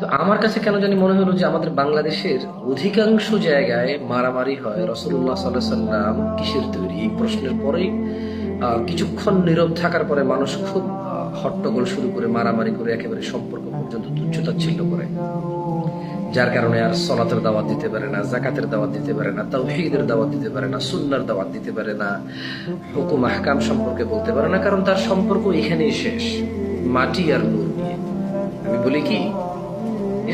তো আমার কাছে কেন জানি মনে হলো যে আমাদের বাংলাদেশের অধিকাংশ জায়গায় মারামারি হয়। রসুল্লাহ সাল্লাহ সাল্লাম কিসের তৈরি? এই প্রশ্নের পরেই কিছুক্ষণ নীরব থাকার পরে মানুষ খুব হট্টগোল শুরু করে মারামারি করে একেবারে সম্পর্ক পর্যন্ত তুচ্ছতাচ্ছিল্য করে। যার কারণে আর সলাতের দাওয়াত দিতে পারে না জাকাতের দাওয়াত দিতে পারে না, তাওহীদের দাওয়াত দিতে পারে না, সুন্নার দাওয়াত দিতে পারে না, হুকুম, আহকাম সম্পর্কে বলতে পারে না, কারণ তার সম্পর্ক এখানেই শেষ, মাটি আর নূর নিয়ে আমি বলি কি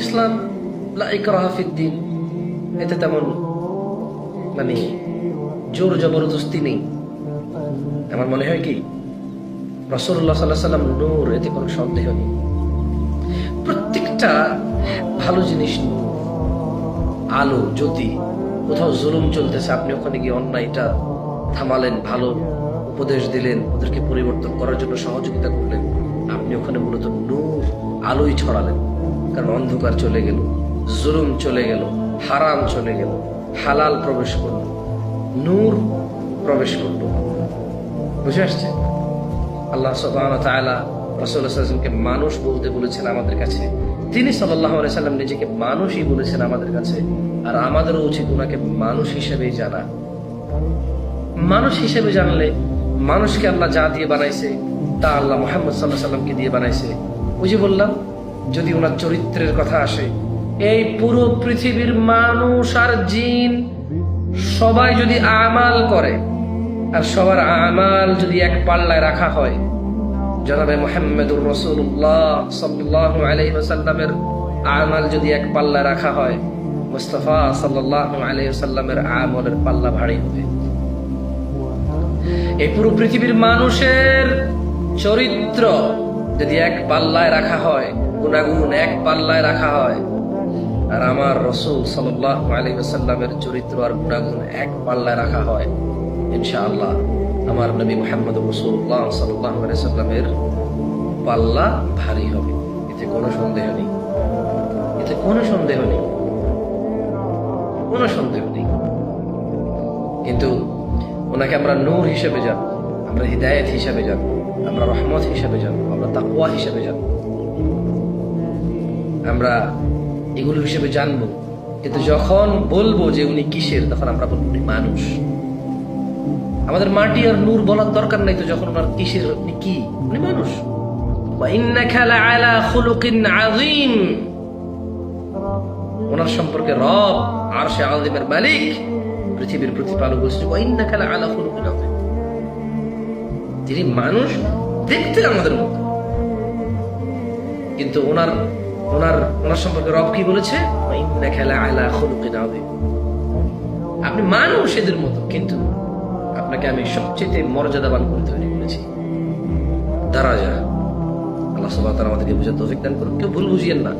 ইসলাম লা ইকরাহা এতে তেমন মানে জোর জবরদস্তি নেই। আমার মনে হয় কি? রসুল্লাহ সাল্লাহ সাল্লাম নূর, এতে কোনো সন্দেহ নেই। প্রত্যেকটা ভালো জিনিস আলো, জ্যোতি, কোথাও জুলুম চলতেছে, আপনি ওখানে গিয়ে অন্যায়টা থামালেন, ভালো উপদেশ দিলেন, ওদেরকে পরিবর্তন করার জন্য সহযোগিতা করলেন, আপনি ওখানে মূলত নূর, আলোই ছড়ালেন। কারণ অন্ধকার চলে গেল, জুলুম চলে গেল, হারাম চলে গেল, হালাল প্রবেশ করল, নূর প্রবেশ করল। বুঝে আসছে? আল্লাহ তাআলা রাসূলুল্লাহকে মানুষ বলতে বলেছেন আমাদের কাছে। তিনি আলাইহি সাল্লাম নিজেকে মানুষই বলেছেন আমাদের কাছে। আর আমাদেরও উচিত ওনাকে মানুষ হিসেবেই জানা। মানুষ হিসেবে জানলে মানুষকে আল্লাহ যা দিয়ে বানাইছে, তা আল্লাহ মোহাম্মদ সাল্লাহ সাল্লামকে দিয়ে বানাইছে। ওই যে বললাম যদি ওনার চরিত্রের কথা আসে। এই পুরো পৃথিবীর মানুষ আর জিন সবাই যদি আমাল করে, আর সবার আমাল যদি এক পাল্লায় রাখা হয়, জনাবে মোহাম্মদুর রসুল্লাহ সাল্লাহ আমাল যদি এক পাল্লায় রাখা হয়, মুস্তফা সাল্লাহ আলহিসাল্লামের আমলের পাল্লা ভারী হবে। এই পুরো পৃথিবীর মানুষের চরিত্র যদি এক পাল্লায় রাখা হয় গুণাগুণ এক পাল্লায় রাখা হয়। আর আমার রসুল সাল্লাহ আলহিমের চরিত্র আর গুণাগুণ এক পাল্লায় রাখা হয়। ইনশাআল্লাহ আমার নবী মোহাম্মদ রসুল্লাহ সাল্লাহ সাল্লামের পাল্লা ভারী হবে। এতে কোনো সন্দেহ নেই। এতে কোনো সন্দেহ নেই। কোনো সন্দেহ নেই। কিন্তু ওনাকে আমরা নূর হিসেবে জানব, আমরা হৃদায়ত হিসেবে জানব, আমরা রহমত হিসেবে জানব, আমরা তাকুয়া হিসেবে জানব। আমরা এগুলো হিসেবে জানব। কিন্তু যখন বলব যে উনি কিসের, তখন আমরা বলব উনি মানুষ। আমাদের মাটি আর নূর বলার দরকার নাই তো যখন ওনার কিসের, উনি কি? উনি মানুষ। ওনার সম্পর্কে রব আর সে আলদিমের মালিক, পৃথিবীর প্রতিপালক বলছে আলা মানুষ দেখতে আমাদের মতো। কিন্তু ওনার ওনার ওনার সম্পর্কে রব কি বলেছে? খেলা আপনি মানুষ এদের মতো, কিন্তু আপনাকে আমি সবচেয়ে মর্যাদাবান করে তৈরি করেছি। দারাজা, আল্লাহ সব তারা আমাদেরকে বুঝে তো অভিজ্ঞান করুন কেউ ভুল বুঝিয়েন না।